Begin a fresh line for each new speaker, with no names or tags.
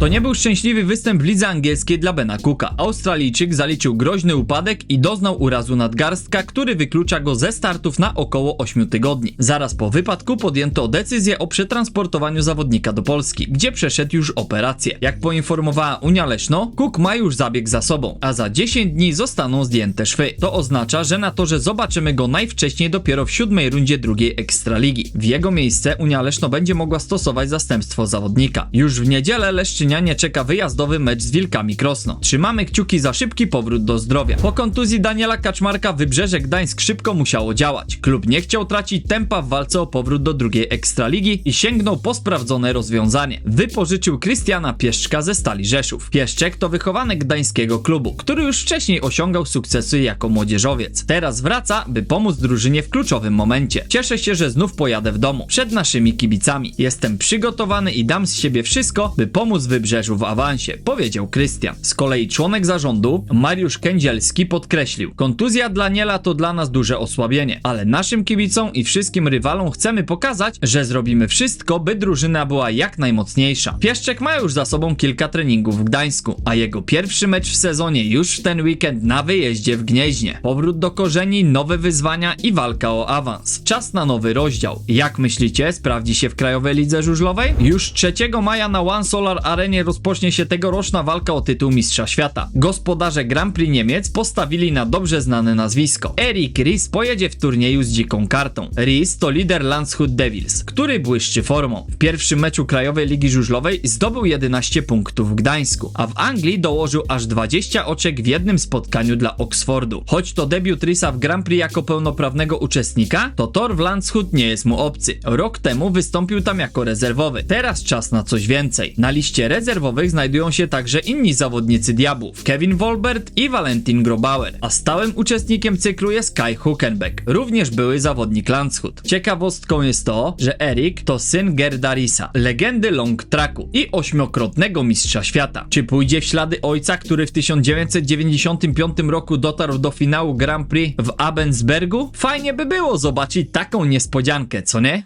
To nie był szczęśliwy występ w lidze angielskiej dla Bena Cooka. Australijczyk zaliczył groźny upadek i doznał urazu nadgarstka, który wyklucza go ze startów na około 8 tygodni. Zaraz po wypadku podjęto decyzję o przetransportowaniu zawodnika do Polski, gdzie przeszedł już operację. Jak poinformowała Unia Leszno, Cook ma już zabieg za sobą, a za 10 dni zostaną zdjęte szwy. To oznacza, że na torze zobaczymy go najwcześniej dopiero w siódmej rundzie drugiej Ekstraligi. W jego miejsce Unia Leszno będzie mogła stosować zastępstwo zawodnika. Już w niedzielę Leszczynianie czeka wyjazdowy mecz z Wilkami Krosno. Trzymamy kciuki za szybki powrót do zdrowia. Po kontuzji Daniela Kaczmarka Wybrzeże Gdańsk szybko musiało działać. Klub nie chciał tracić tempa w walce o powrót do drugiej Ekstraligi i sięgnął po sprawdzone rozwiązanie. Wypożyczył Krystiana Pieszczka ze Stali Rzeszów. Pieszczek to wychowanek gdańskiego klubu, który już wcześniej osiągał sukcesy jako młodzieżowiec. Teraz wraca, by pomóc drużynie w kluczowym momencie. Cieszę się, że znów pojadę w domu, przed naszymi kibicami. Jestem przygotowany i dam z siebie wszystko, by pomóc Wybrzeżu w awansie, powiedział Krystian. Z kolei członek zarządu, Mariusz Kędzielski podkreślił, kontuzja dla Niela to dla nas duże osłabienie, ale naszym kibicom i wszystkim rywalom chcemy pokazać, że zrobimy wszystko, by drużyna była jak najmocniejsza. Pieszczek ma już za sobą kilka treningów w Gdańsku, a jego pierwszy mecz w sezonie już w ten weekend na wyjeździe w Gnieźnie. Powrót do korzeni, nowe wyzwania i walka o awans. Czas na nowy rozdział. Jak myślicie, sprawdzi się w Krajowej Lidze Żużlowej? Już 3 maja na One Solar Rozpocznie się tegoroczna walka o tytuł Mistrza Świata. Gospodarze Grand Prix Niemiec postawili na dobrze znane nazwisko. Erik Ries pojedzie w turnieju z dziką kartą. Ries to lider Landshut Devils, który błyszczy formą. W pierwszym meczu Krajowej Ligi Żużlowej zdobył 11 punktów w Gdańsku, a w Anglii dołożył aż 20 oczek w jednym spotkaniu dla Oxfordu. Choć to debiut Risa w Grand Prix jako pełnoprawnego uczestnika, to tor w Landshut nie jest mu obcy. Rok temu wystąpił tam jako rezerwowy. Teraz czas na coś więcej. Na liście rezerwowych znajdują się także inni zawodnicy Diabłów, Kevin Wolbert i Valentin Grobauer, a stałym uczestnikiem cyklu jest Kai Huckenbeck, również były zawodnik Landshut. Ciekawostką jest to, że Erik to syn Gerda Risa, legendy long tracku i ośmiokrotnego mistrza świata. Czy pójdzie w ślady ojca, który w 1995 roku dotarł do finału Grand Prix w Abensbergu? Fajnie by było zobaczyć taką niespodziankę, co nie?